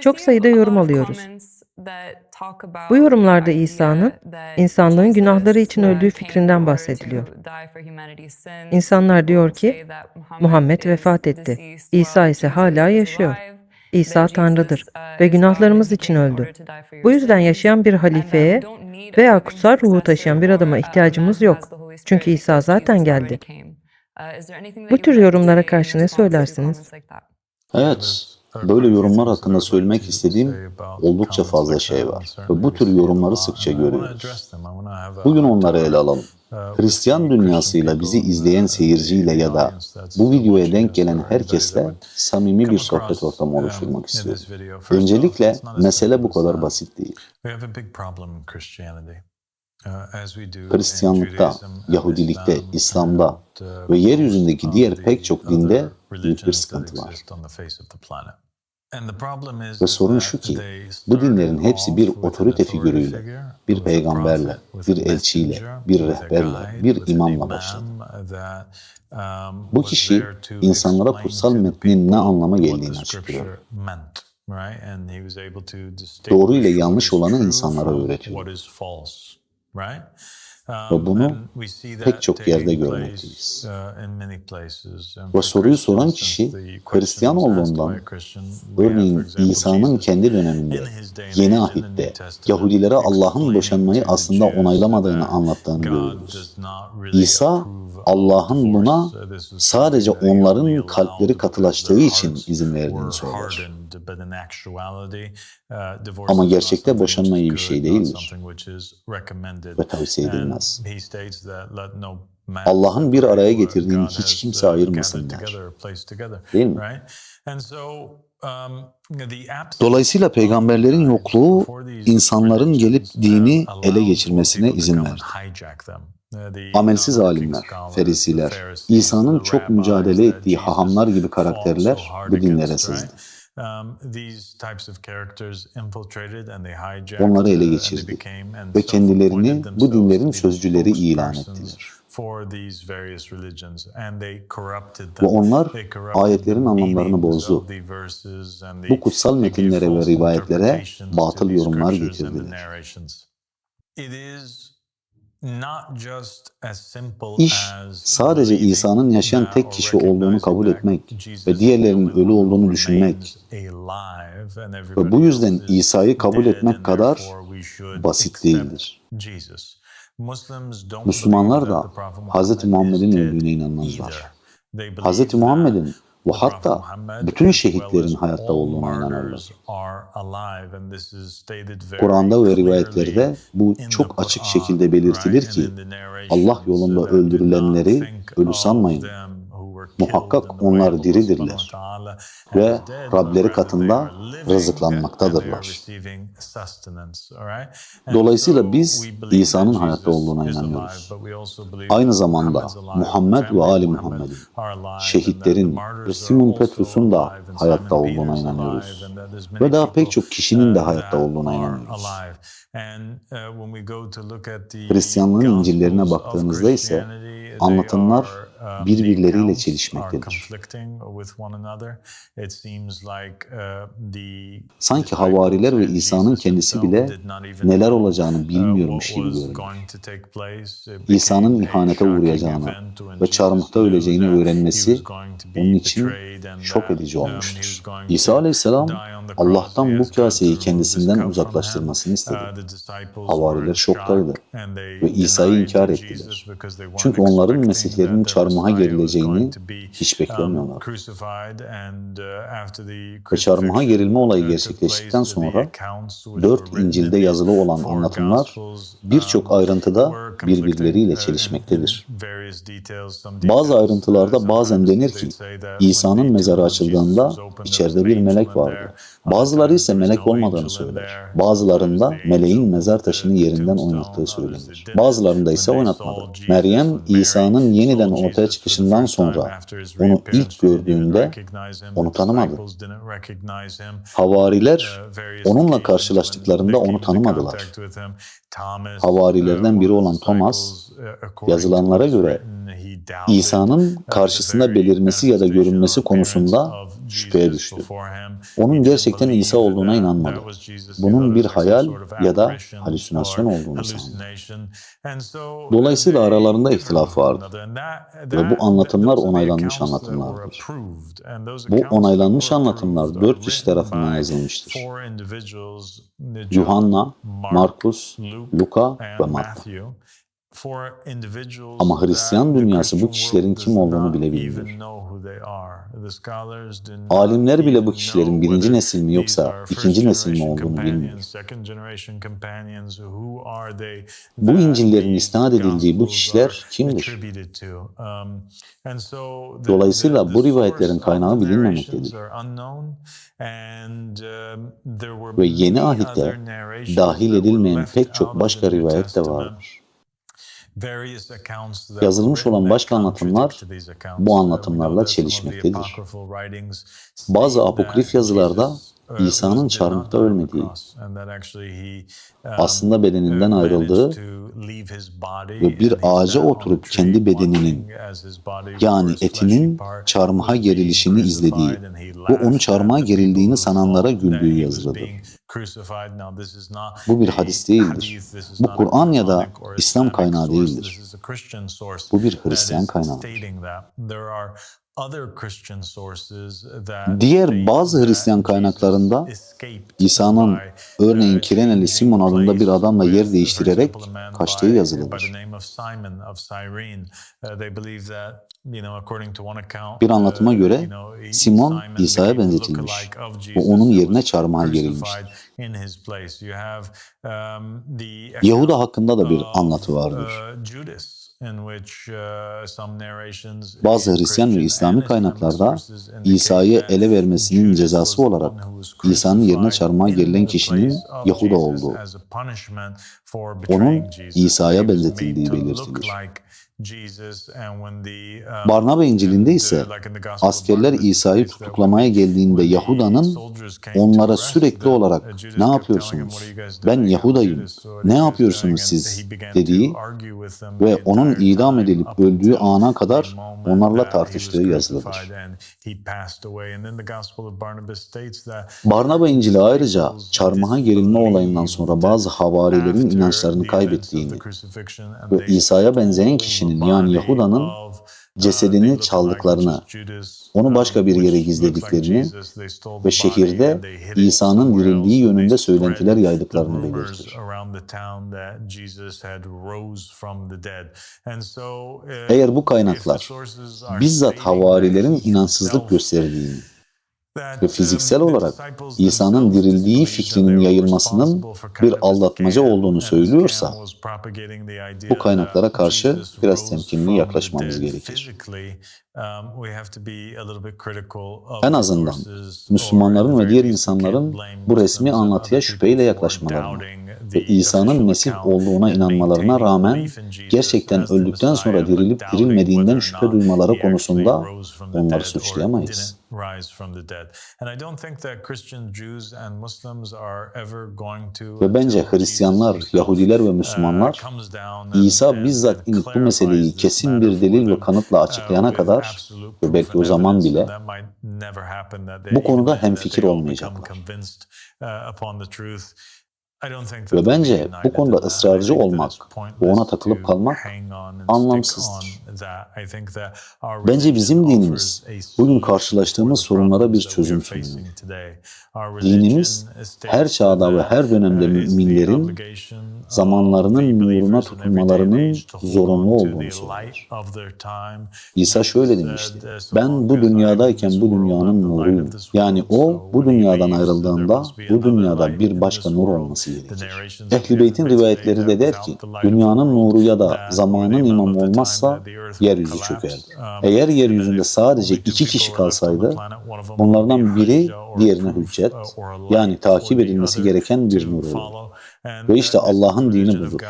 Çok sayıda yorum alıyoruz. Bu yorumlarda İsa'nın insanlığın günahları için öldüğü fikrinden bahsediliyor. İnsanlar diyor ki Muhammed vefat etti. İsa ise hala yaşıyor. İsa Tanrı'dır ve günahlarımız için öldü. Bu yüzden yaşayan bir halifeye veya kutsal ruhu taşıyan bir adama ihtiyacımız yok. Çünkü İsa zaten geldi. Bu tür yorumlara karşı ne söylersiniz? Evet, böyle yorumlar hakkında söylemek istediğim oldukça fazla şey var. Ve bu tür yorumları sıkça görüyoruz. Bugün onları ele alalım. Hristiyan dünyasıyla bizi izleyen seyirciyle ya da bu videoya denk gelen herkesle samimi bir sohbet ortamı oluşturmak istiyorum. Öncelikle mesele bu kadar basit değil. Hristiyanlıkta, Yahudilikte, İslam'da ve yeryüzündeki diğer pek çok dinde büyük bir sıkıntı var. Ve sorun şu ki, bu dinlerin hepsi bir otorite figürüyle, bir peygamberle, bir elçiyle, bir rehberle, bir imamla başladı. Bu kişi insanlara kutsal metnin ne anlama geldiğini açıklıyor. Doğru ile yanlış olanı insanlara öğretiyor. Ve bunu pek çok yerde görmekteyiz. Ve soruyu soran kişi Hristiyan olduğundan, örneğin İsa'nın kendi döneminde, Yeni Ahit'te Yahudilere Allah'ın boşanmayı aslında onaylamadığını anlattığını görüyoruz. İsa, Allah'ın buna sadece onların kalpleri katılaştığı için izin verdiğini söyler. Ama gerçekte boşanma iyi bir şey değildir ve tavsiye edilmez. Allah'ın bir araya getirdiğini hiç kimse ayırmasın der. Değil mi? Dolayısıyla peygamberlerin yokluğu insanların gelip dini ele geçirmesine izin verdi. Amelsiz alimler, ferisiler, İsa'nın çok mücadele ettiği hahamlar gibi karakterler bu dinlere sızdı. Onları ele geçirdi ve kendilerini bu dinlerin sözcüleri ilan ettiler. Ve onlar ayetlerin anlamlarını bozdu. Bu kutsal metinlere ve rivayetlere batıl yorumlar getirdiler. İş sadece İsa'nın yaşayan tek kişi olduğunu kabul etmek ve diğerlerinin ölü olduğunu düşünmek ve bu yüzden İsa'yı kabul etmek kadar basit değildir. Müslümanlar da Hz. Muhammed'in öldüğüne inanmazlar. Hz. Muhammed'in ve hatta bütün şehitlerin hayatta olduğuna inanırlar. Kur'an'da ve rivayetlerde bu çok açık şekilde belirtilir ki Allah yolunda öldürülenleri ölü sanmayın. Muhakkak onlar diridirler ve Rableri katında rızıklanmaktadırlar. Dolayısıyla biz İsa'nın hayatta olduğuna inanıyoruz. Aynı zamanda Muhammed ve Ali Muhammed'in, şehitlerin ve Simon Petrus'un da hayatta olduğuna inanıyoruz. Ve daha pek çok kişinin de hayatta olduğuna inanıyoruz. Hristiyanlığın İncil'lerine baktığınızda ise anlatımlar birbirleriyle çelişmektedir. Sanki havariler ve İsa'nın kendisi bile neler olacağını bilmiyormuş gibi görünüyor. İsa'nın ihanete uğrayacağını ve çarmıhta öleceğini öğrenmesi onun için şok edici olmuştur. İsa aleyhisselam Allah'tan bu kaseyi kendisinden uzaklaştırmasını istedi. Havariler şoktaydı ve İsa'yı inkar ettiler. Çünkü onların Mesihlerin çarmıha gerileceğini hiç beklemiyorlar. Ve çarmıha gerilme olayı gerçekleştikten sonra dört İncil'de yazılı olan anlatımlar birçok ayrıntıda birbirleriyle çelişmektedir. Bazı ayrıntılarda bazen denir ki İsa'nın mezarı açıldığında içeride bir melek vardı. Bazıları ise melek olmadığını söyler. Bazılarında meleğin mezar taşını yerinden oynattığı söylenir. Bazılarında ise oynatmadı. Meryem, İsa'nın yeniden ortaya çıkışından sonra onu ilk gördüğünde onu tanımadı. Havariler onunla karşılaştıklarında onu tanımadılar. Havarilerden biri olan Thomas, yazılanlara göre İsa'nın karşısında belirmesi ya da görünmesi konusunda şüpheye düştü. Onun gerçekten İsa olduğuna inanmadı. Bunun bir hayal ya da halüsinasyon olduğunu sandı. Dolayısıyla aralarında ihtilaf vardı. Ve bu anlatımlar onaylanmış anlatımlardır. Bu onaylanmış anlatımlar dört kişi tarafından yazılmıştır. Yuhanna, Markus, Luka ve Matta. Ama Hristiyan dünyası bu kişilerin kim olduğunu bile bilmiyor. Alimler bile bu kişilerin birinci nesil mi yoksa ikinci nesil mi olduğunu bilmiyor. Bu İncil'lerin isnat edildiği bu kişiler kimdir? Dolayısıyla bu rivayetlerin kaynağı bilinmemektedir. Ve yeni ahitte dahil edilmeyen pek çok başka rivayet de vardır. Yazılmış olan başka anlatımlar bu anlatımlarla çelişmektedir. Bazı apokrif yazılarda İsa'nın çarmıhta ölmediği, aslında bedeninden ayrıldığı ve bir ağaca oturup kendi bedeninin yani etinin çarmıha gerilişini izlediği ve onu çarmıha gerildiğini sananlara güldüğü yazılıdır. Bu bir hadis değildir. Bu Kur'an ya da İslam kaynağı değildir. Bu bir Hristiyan kaynağıdır. Diğer bazı Hristiyan kaynaklarında İsa'nın örneğin Kireneli Simon adında bir adamla yer değiştirerek kaçtığı yazılıdır. Bir anlatıma göre Simon İsa'ya benzetilmiş ve onun yerine çarmıha gerilmiştir. Yahuda hakkında da bir anlatı vardır. Bazı Hristiyan ve İslami kaynaklarda İsa'yı ele vermesinin cezası olarak İsa'nın yerine çarmıha gerilen kişinin Yahuda olduğu, onun İsa'ya benzetildiği belirtilir. Barnaba İncil'inde ise askerler İsa'yı tutuklamaya geldiğinde Yahuda'nın onlara sürekli olarak ne yapıyorsunuz? Ben Yahudayım. Ne yapıyorsunuz siz? dediği ve onun idam edilip öldüğü ana kadar onlarla tartıştığı yazılıdır. Barnaba İncil'i ayrıca çarmıha gerilme olayından sonra bazı havarilerin inançlarını kaybettiğini ve İsa'ya benzeyen kişinin yani Yahuda'nın cesedini çaldıklarını, onu başka bir yere gizlediklerini ve şehirde İsa'nın dirildiği yönünde söylentiler yaydıklarını belirtir. Eğer bu kaynaklar bizzat havarilerin inançsızlık gösterdiğini ve fiziksel olarak İsa'nın dirildiği fikrinin yayılmasının bir aldatmaca olduğunu söylüyorsa bu kaynaklara karşı biraz temkinli yaklaşmamız gerekir. En azından Müslümanların ve diğer insanların bu resmi anlatıya şüpheyle yaklaşmalarına ve İsa'nın Mesih olduğuna inanmalarına rağmen gerçekten öldükten sonra dirilip dirilmediğinden şüphe duymaları konusunda onları suçlayamayız. Ve bence Hristiyanlar, Yahudiler ve Müslümanlar İsa bizzat inip bu meseleyi kesin bir delil ve kanıtla açıklayana kadar ve belki o zaman bile bu konuda hemfikir olmayacaklar. Ve bence bu konuda ısrarcı olmak ve ona takılıp kalmak anlamsızdır. Bence bizim dinimiz bugün karşılaştığımız sorunlara bir çözüm sunuyor. Dinimiz her çağda ve her dönemde müminlerin zamanlarının nuruna tutunmalarının zorunlu olduğunu söyler. İsa şöyle demişti. Ben bu dünyadayken bu dünyanın nuruyum. Yani o bu dünyadan ayrıldığında bu dünyada bir başka nur olması gerekir. Ehl-i Beyt'in rivayetleri de der ki dünyanın nuru ya da zamanın imamı olmazsa yeryüzü çökerdi. Eğer yeryüzünde sadece iki kişi kalsaydı bunlardan biri diğerine hüccet yani takip edilmesi gereken bir nur olurdu. Ve işte Allah'ın dini budur.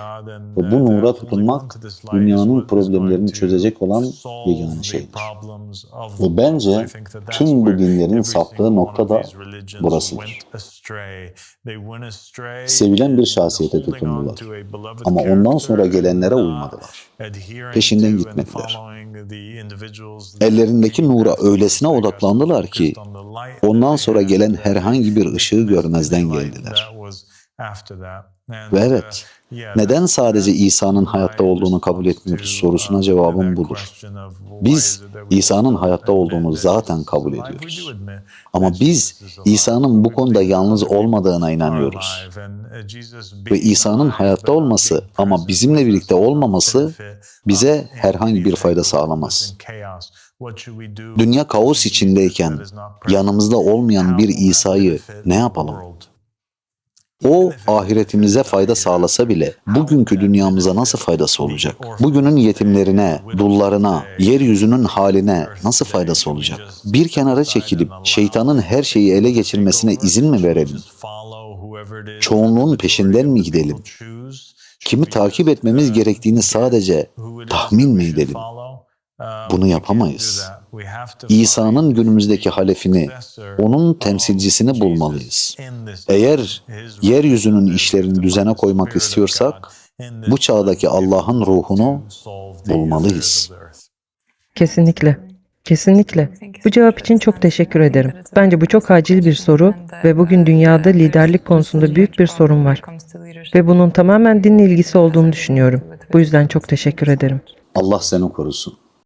Ve bu nura tutunmak dünyanın problemlerini çözecek olan yegane şeydir. Ve bence tüm bu dinlerin saptığı nokta da burasıdır. sevilen bir şahsiyete tutundular. Ama ondan sonra gelenlere uymadılar. Peşinden gitmediler. Ellerindeki nura öylesine odaklandılar ki ondan sonra gelen herhangi bir ışığı görmezden geldiler. Ve evet, neden sadece İsa'nın hayatta olduğunu kabul etmiyoruz sorusuna cevabım budur. Biz İsa'nın hayatta olduğunu zaten kabul ediyoruz. Ama biz İsa'nın bu konuda yalnız olmadığına inanıyoruz. Ve İsa'nın hayatta olması ama bizimle birlikte olmaması bize herhangi bir fayda sağlamaz. Dünya kaos içindeyken yanımızda olmayan bir İsa'yı ne yapalım? O ahiretimize fayda sağlasa bile bugünkü dünyamıza nasıl faydası olacak? Bugünün yetimlerine, dullarına, yeryüzünün haline nasıl faydası olacak? Bir kenara çekilip şeytanın her şeyi ele geçirmesine izin mi verelim? Çoğunluğun peşinden mi gidelim? Kimi takip etmemiz gerektiğini sadece tahmin mi edelim? Bunu yapamayız. İsa'nın günümüzdeki halefini, onun temsilcisini bulmalıyız. Eğer yeryüzünün işlerini düzene koymak istiyorsak, bu çağdaki Allah'ın ruhunu bulmalıyız. Kesinlikle. Kesinlikle. Bu cevap için çok teşekkür ederim. Bence bu çok acil bir soru ve bugün dünyada liderlik konusunda büyük bir sorun var. Ve bunun tamamen dinle ilgisi olduğunu düşünüyorum. Bu yüzden çok teşekkür ederim. Allah seni korusun.